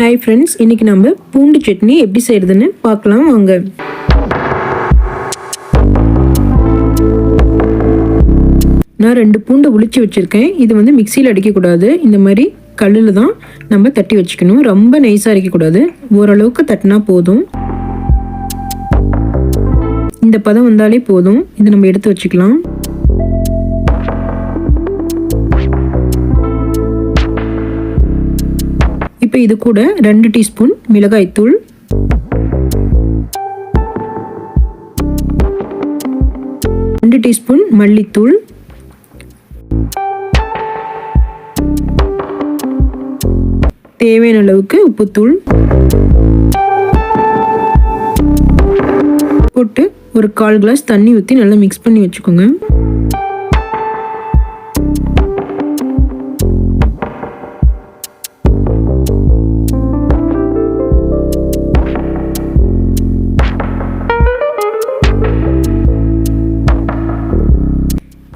Hi friends இன்னைக்கு நம்ம பூண்டு சட்னி எப்படி செய்கிறதுன்னு பார்க்கலாம் வாங்க. நான் ரெண்டு பூண்டை உளிச்சு வச்சுருக்கேன். இது வந்து மிக்சியில் அடிக்கக்கூடாது. இந்த மாதிரி கல்லில் தான் நம்ம தட்டி வச்சுக்கணும். ரொம்ப நைஸாக அரைக்கக்கூடாது ஓரளவுக்கு தட்டினா போதும். இந்த பதம் வந்தாலே போதும். இதை நம்ம எடுத்து வச்சுக்கலாம். இப்போ இது கூட ரெண்டு டீஸ்பூன் மிளகாய்த்தூள் ரெண்டு டீஸ்பூன் மல்லித்தூள். தேவையான அளவுக்கு உப்புத்தூள். போட்டு ஒரு கால் கிளாஸ் தண்ணி ஊற்றி நல்லா மிக்ஸ் பண்ணி வச்சுக்கோங்க.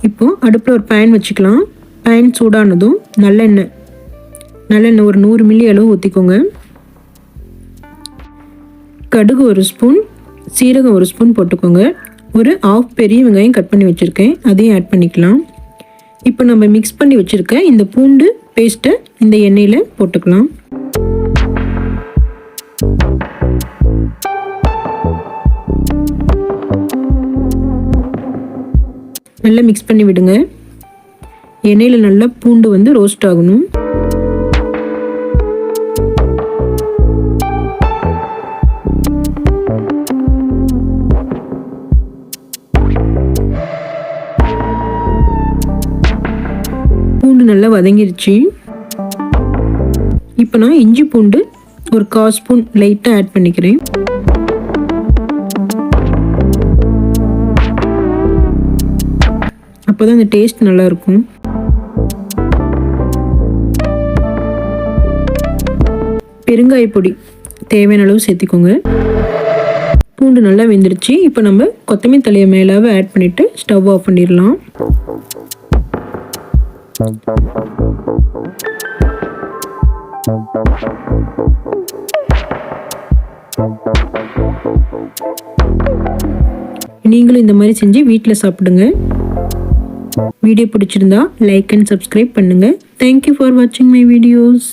இப்போ அடுப்பில் ஒரு பேன் வச்சுக்கலாம். பேன் சூடானதும் நல்லெண்ணெய். நல்லெண்ணெய் ஒரு நூறு மில்லி அளவு ஊற்றிக்கோங்க கடுகு ஒரு ஸ்பூன் சீரகம் ஒரு ஸ்பூன் போட்டுக்கோங்க. ஒரு ஆஃப் பெரிய வெங்காயம் கட் பண்ணி வச்சுருக்கேன். அதையும் ஆட் பண்ணிக்கலாம். இப்போ நம்ம மிக்ஸ் பண்ணி வச்சுருக்க இந்த பூண்டு பேஸ்ட்டை இந்த எண்ணெயில் போட்டுக்கலாம். நல்லா மிக்ஸ் பண்ணி விடுங்க. எண்ணெயில் நல்லா பூண்டு வந்து ரோஸ்ட் ஆகணும். பூண்டு நல்லா வதங்கிருச்சு. இப்போ நான் இஞ்சி பூண்டு ஒரு கால் ஸ்பூன் லைட்டாக ஆட் பண்ணிக்கிறேன். அப்போ தான் அந்த டேஸ்ட் நல்லாயிருக்கும். பெருங்காய பொடி தேவையான அளவு சேர்த்திக்கோங்க. பூண்டு நல்லா வெந்துருச்சு. இப்போ நம்ம கொத்தமல்லி தலையை மேலாக ஆட் பண்ணிவிட்டு ஸ்டவ் ஆஃப் பண்ணிடலாம். நீங்களும் இந்த மாதிரி செஞ்சு வீட்டில் சாப்பிடுங்க. வீடியோ பிடிச்சிருந்தா லைக் அண்ட் சப்ஸ்கிரைப் பண்ணுங்கள் தேங்க்யூ ஃபார் வாட்சிங் மை வீடியோஸ்